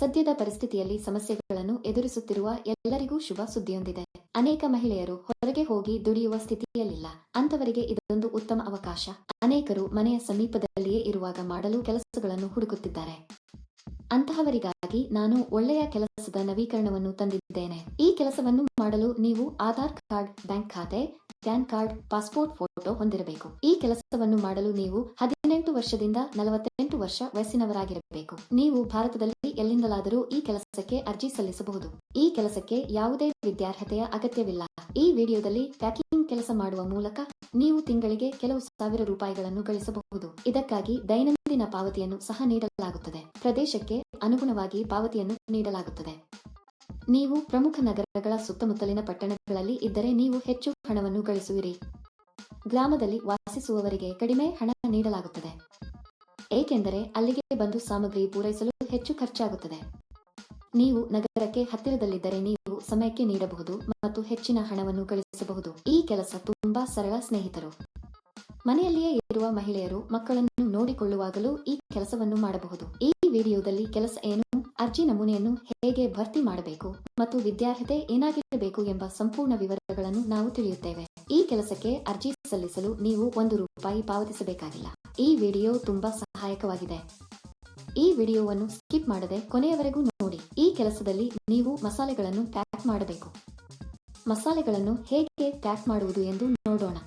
ಸದ್ಯದ ಪರಿಸ್ಥಿತಿಯಲ್ಲಿ ಸಮಸ್ಯೆಗಳನ್ನು ಎದುರಿಸುತ್ತಿರುವ ಎಲ್ಲರಿಗೂ ಶುಭ ಸುದ್ದಿಯೊಂದಿದೆ. ಅನೇಕ ಮಹಿಳೆಯರು ಹೊರಗೆ ಹೋಗಿ ದುಡಿಯುವ ಸ್ಥಿತಿಯಲ್ಲಿಲ್ಲ. ಅಂತವರಿಗೆ ಇದೊಂದು ಉತ್ತಮ ಅವಕಾಶ. ಅನೇಕರು ಮನೆಯ ಸಮೀಪದಲ್ಲಿಯೇ ಇರುವಾಗ ಮಾಡಲು ಕೆಲಸಗಳನ್ನು ಹುಡುಕುತ್ತಿದ್ದಾರೆ. ಅಂತಹವರಿಗಾಗಿ ನಾನು ಒಳ್ಳೆಯ ಕೆಲಸದ ನವೀಕರಣವನ್ನು ತಂದಿದ್ದೇನೆ. ಈ ಕೆಲಸವನ್ನು ಮಾಡಲು ನೀವು ಆಧಾರ್ ಕಾರ್ಡ್, ಬ್ಯಾಂಕ್ ಖಾತೆ, ಪ್ಯಾನ್ ಕಾರ್ಡ್, ಪಾಸ್ಪೋರ್ಟ್ ಫೋಟೋ ಹೊಂದಿರಬೇಕು. ಈ ಕೆಲಸವನ್ನು ಮಾಡಲು ನೀವು ಹದಿನೆಂಟು ವರ್ಷದಿಂದ ನಲವತ್ತೆಂಟು ವರ್ಷ ವಯಸ್ಸಿನವರಾಗಿರಬೇಕು. ನೀವು ಭಾರತದಲ್ಲಿ ಎಲ್ಲಿಂದಲಾದರೂ ಈ ಕೆಲಸಕ್ಕೆ ಅರ್ಜಿ ಸಲ್ಲಿಸಬಹುದು. ಈ ಕೆಲಸಕ್ಕೆ ಯಾವುದೇ ವಿದ್ಯಾರ್ಹತೆಯ ಅಗತ್ಯವಿಲ್ಲ. ಈ ವಿಡಿಯೋದಲ್ಲಿ ಪ್ಯಾಕಿಂಗ್ ಕೆಲಸ ಮಾಡುವ ಮೂಲಕ ನೀವು ತಿಂಗಳಿಗೆ ಕೆಲವು ಸಾವಿರ ರೂಪಾಯಿಗಳನ್ನು ಗಳಿಸಬಹುದು. ಇದಕ್ಕಾಗಿ ದೈನಂದಿನ ಪಾವತಿಯನ್ನು ಸಹ ನೀಡಲಾಗುತ್ತದೆ. ಪ್ರದೇಶಕ್ಕೆ ಅನುಗುಣವಾಗಿ ಪಾವತಿಯನ್ನು ನೀಡಲಾಗುತ್ತದೆ. ನೀವು ಪ್ರಮುಖ ನಗರಗಳ ಸುತ್ತಮುತ್ತಲಿನ ಪಟ್ಟಣಗಳಲ್ಲಿ ಇದ್ದರೆ ನೀವು ಹೆಚ್ಚು ಹಣವನ್ನು ಗಳಿಸುವಿರಿ. ಗ್ರಾಮದಲ್ಲಿ ವಾಸಿಸುವವರಿಗೆ ಕಡಿಮೆ ಹಣ ನೀಡಲಾಗುತ್ತದೆ. ಏಕೆಂದರೆ ಅಲ್ಲಿಗೆ ಬಂದು ಸಾಮಗ್ರಿ ಪೂರೈಸಲು ಹೆಚ್ಚು ಖರ್ಚಾಗುತ್ತದೆ. ನೀವು ನಗರಕ್ಕೆ ಹತ್ತಿರದಲ್ಲಿದ್ದರೆ ನೀವು ಸಮಯಕ್ಕೆ ನೀಡಬಹುದು ಮತ್ತು ಹೆಚ್ಚಿನ ಹಣವನ್ನು ಗಳಿಸಬಹುದು ಈ ಕೆಲಸ ತುಂಬಾ ಸರಳ ಸ್ನೇಹಿತರು. ಮನೆಯಲ್ಲಿಯೇ ಇರುವ ಮಹಿಳೆಯರು ಮಕ್ಕಳನ್ನು ನೋಡಿಕೊಳ್ಳುವಾಗಲೂ ಈ ಕೆಲಸವನ್ನು ಮಾಡಬಹುದು. ಈ ವಿಡಿಯೋದಲ್ಲಿ ಕೆಲಸ ಏನು, ಅರ್ಜಿ ನಮೂನೆಯನ್ನು ಹೇಗೆ ಭರ್ತಿ ಮಾಡಬೇಕು ಮತ್ತು ವಿದ್ಯಾರ್ಹತೆ ಏನಾಗಿರಬೇಕು ಎಂಬ ಸಂಪೂರ್ಣ ವಿವರಗಳನ್ನು ನಾವು ತಿಳಿಯುತ್ತೇವೆ. ಈ ಕೆಲಸಕ್ಕೆ ಅರ್ಜಿ ಸಲ್ಲಿಸಲು ನೀವು ಒಂದು ರೂಪಾಯಿ ಪಾವತಿಸಬೇಕಾಗಿಲ್ಲ. ಈ ವಿಡಿಯೋ ತುಂಬಾ ಸಹಾಯಕವಾಗಿದೆ. ಈ ವಿಡಿಯೋವನ್ನು ಸ್ಕಿಪ್ ಮಾಡದೆ ಕೊನೆಯವರೆಗೂ ನೋಡಿ. ಈ ಕೆಲಸದಲ್ಲಿ ನೀವು ಮಸಾಲೆಗಳನ್ನು ಪ್ಯಾಕ್ ಮಾಡಬೇಕು. ಮಸಾಲೆಗಳನ್ನು ಹೇಗೆ ಪ್ಯಾಕ್ ಮಾಡುವುದು ಎಂದು ನೋಡೋಣ.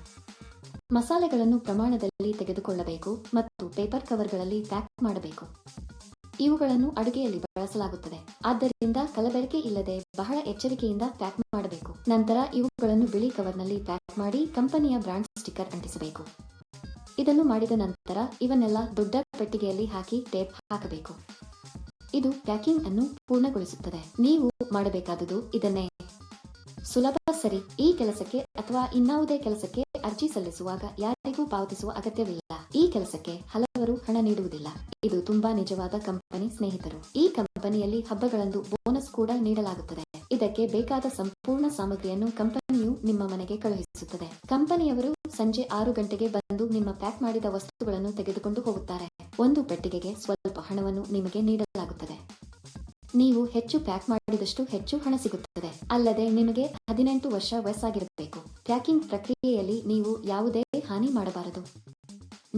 ಮಸಾಲೆಗಳನ್ನು ಪ್ರಮಾಣದಲ್ಲಿ ತೆಗೆದುಕೊಳ್ಳಬೇಕು ಮತ್ತು ಪೇಪರ್ ಕವರ್ಗಳಲ್ಲಿ ಪ್ಯಾಕ್ ಮಾಡಬೇಕು. ಇವುಗಳನ್ನು ಅಡುಗೆಯಲ್ಲಿ ಬಳಸಲಾಗುತ್ತದೆ. ಆದ್ದರಿಂದ ಕಲಬೆರಕೆ ಇಲ್ಲದೆ ಬಹಳ ಎಚ್ಚರಿಕೆಯಿಂದ ಪ್ಯಾಕ್ ಮಾಡಬೇಕು. ನಂತರ ಇವುಗಳನ್ನು ಬಿಳಿ ಕವರ್ನಲ್ಲಿ ಪ್ಯಾಕ್ ಮಾಡಿ ಕಂಪನಿಯ ಬ್ರಾಂಡ್ ಸ್ಟಿಕ್ಕರ್ ಅಂಟಿಸಬೇಕು. ಇದನ್ನು ಮಾಡಿದ ನಂತರ ಇವನ್ನೆಲ್ಲ ದೊಡ್ಡ ಪೆಟ್ಟಿಗೆಯಲ್ಲಿ ಹಾಕಿ ಟೇಪ್ ಹಾಕಬೇಕು. ಇದು ಪ್ಯಾಕಿಂಗ್ ಅನ್ನು ಪೂರ್ಣಗೊಳಿಸುತ್ತದೆ. ನೀವು ಮಾಡಬೇಕಾದುದು ಇದನ್ನೇ. ಸುಲಭ ಸರಿ. ಈ ಕೆಲಸಕ್ಕೆ ಅಥವಾ ಇನ್ನಾವುದೇ ಕೆಲಸಕ್ಕೆ ಅರ್ಜಿ ಸಲ್ಲಿಸುವಾಗ ಯಾರಿಗೂ ಪಾವತಿಸುವ ಅಗತ್ಯವಿಲ್ಲ. ಈ ಕೆಲಸಕ್ಕೆ ಹಲವರು ಹಣ ನೀಡುವುದಿಲ್ಲ. ಇದು ತುಂಬಾ ನಿಜವಾದ ಕಂಪನಿ ಸ್ನೇಹಿತರು. ಈ ಕಂಪನಿಯಲ್ಲಿ ಹಬ್ಬಗಳಂದು ಬೋನಸ್ ಕೂಡ ನೀಡಲಾಗುತ್ತದೆ. ಇದಕ್ಕೆ ಬೇಕಾದ ಸಂಪೂರ್ಣ ಸಾಮಗ್ರಿಯನ್ನು ಕಂಪನಿಯು ನಿಮ್ಮ ಮನೆಗೆ ಕಳುಹಿಸುತ್ತದೆ. ಕಂಪನಿಯವರು ಸಂಜೆ ಆರು ಗಂಟೆಗೆ ಬಂದು ನಿಮ್ಮ ಪ್ಯಾಕ್ ಮಾಡಿದ ವಸ್ತುಗಳನ್ನು ತೆಗೆದುಕೊಂಡು ಹೋಗುತ್ತಾರೆ. ಒಂದು ಪೆಟ್ಟಿಗೆಗೆ ಸ್ವಲ್ಪ ಹಣವನ್ನು ನಿಮಗೆ ನೀಡಲಾಗುತ್ತದೆ. ನೀವು ಹೆಚ್ಚು ಪ್ಯಾಕ್ ಮಾಡಿದಷ್ಟು ಹೆಚ್ಚು ಹಣ ಸಿಗುತ್ತದೆ. ಅಲ್ಲದೆ ನಿಮಗೆ ಹದಿನೆಂಟು ವರ್ಷ ವಯಸ್ಸಾಗಿರಬೇಕು. ಪ್ಯಾಕಿಂಗ್ ಪ್ರಕ್ರಿಯೆಯಲ್ಲಿ ನೀವು ಯಾವುದೇ ಹಾನಿ ಮಾಡಬಾರದು.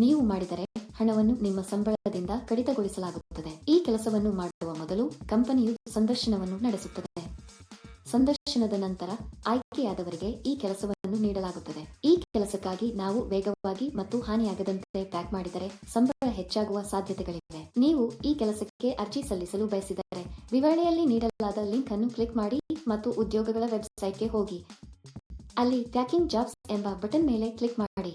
ನೀವು ಮಾಡಿದರೆ ಹಣವನ್ನು ನಿಮ್ಮ ಸಂಬಳದಿಂದ ಕಡಿತಗೊಳಿಸಲಾಗುತ್ತದೆ. ಈ ಕೆಲಸವನ್ನು ಮಾಡುವ ಮೊದಲು ಕಂಪನಿಯು ಸಂದರ್ಶನವನ್ನು ನಡೆಸುತ್ತದೆ. ಸಂದರ್ಶನದ ನಂತರ ಆಯ್ಕೆಯಾದವರಿಗೆ ಈ ಕೆಲಸವನ್ನು ನೀಡಲಾಗುತ್ತದೆ. ಈ ಕೆಲಸಕ್ಕಾಗಿ ನಾವು ವೇಗವಾಗಿ ಮತ್ತು ಹಾನಿಯಾಗದಂತೆ ಪ್ಯಾಕ್ ಮಾಡಿದರೆ ಸಂಬಳ ಹೆಚ್ಚಾಗುವ ಸಾಧ್ಯತೆಗಳಿವೆ. ನೀವು ಈ ಕೆಲಸಕ್ಕೆ ಅರ್ಜಿ ಸಲ್ಲಿಸಲು ಬಯಸಿದರೆ ವಿವರಣೆಯಲ್ಲಿ ನೀಡಲಾದ ಲಿಂಕ್ ಅನ್ನು ಕ್ಲಿಕ್ ಮಾಡಿ ಮತ್ತು ಉದ್ಯೋಗಗಳ ವೆಬ್ಸೈಟ್ಗೆ ಹೋಗಿ. ಅಲ್ಲಿ ಪ್ಯಾಕಿಂಗ್ ಜಾಬ್ಸ್ ಎಂಬ ಬಟನ್ ಮೇಲೆ ಕ್ಲಿಕ್ ಮಾಡಿ.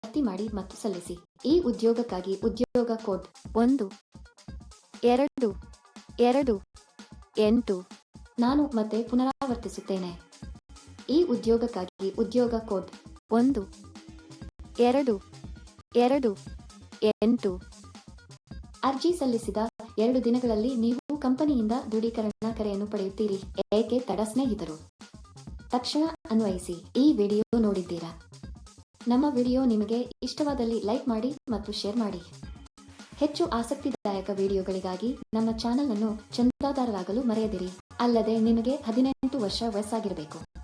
ಭರ್ತಿ ಮಾಡಿ ಮತ್ತು ಸಲ್ಲಿಸಿ. ಈ ಉದ್ಯೋಗಕ್ಕಾಗಿ ಉದ್ಯೋಗ ಕೋಡ್ ಒಂದು, ಎರಡು ಎರಡು, ಎಂಟು ನಾನು ಮತ್ತೆ ಪುನರಾವರ್ತಿಸುತ್ತೇನೆ. ಈ ಉದ್ಯೋಗಕ್ಕಾಗಿ ಉದ್ಯೋಗ ಕೋಡ್ ಒಂದು, ಎರಡು ಎರಡು, ಎಂಟು. ಅರ್ಜಿ ಸಲ್ಲಿಸಿದ ಎರಡು ದಿನಗಳಲ್ಲಿ ನೀವು ಕಂಪನಿಯಿಂದ ದೃಢೀಕರಣ ಕರೆಯನ್ನು ಪಡೆಯುತ್ತೀರಿ, ಏಕೆ ತಡ ಸ್ನೇಹಿತರು? ತಕ್ಷಣ ಅನ್ವಯಿಸಿ, ಈ ವಿಡಿಯೋ ನೋಡಿದ್ದೀರಾ? ನಮ್ಮ ವಿಡಿಯೋ ನಿಮಗೆ ಇಷ್ಟವಾದಲ್ಲಿ ಲೈಕ್ ಮಾಡಿ ಮತ್ತು ಶೇರ್ ಮಾಡಿ. ಹೆಚ್ಚು ಆಸಕ್ತಿದಾಯಕ ವಿಡಿಯೋಗಳಿಗಾಗಿ ನಮ್ಮ ಚಾನೆಲ್ ಅನ್ನು ಚಂದಾದಾರರಾಗಲು ಮರೆಯದಿರಿ. ಅಲ್ಲದೆ ನಿಮಗೆ ಹದಿನೆಂಟು ವರ್ಷ ವಯಸ್ಸಾಗಿರಬೇಕು.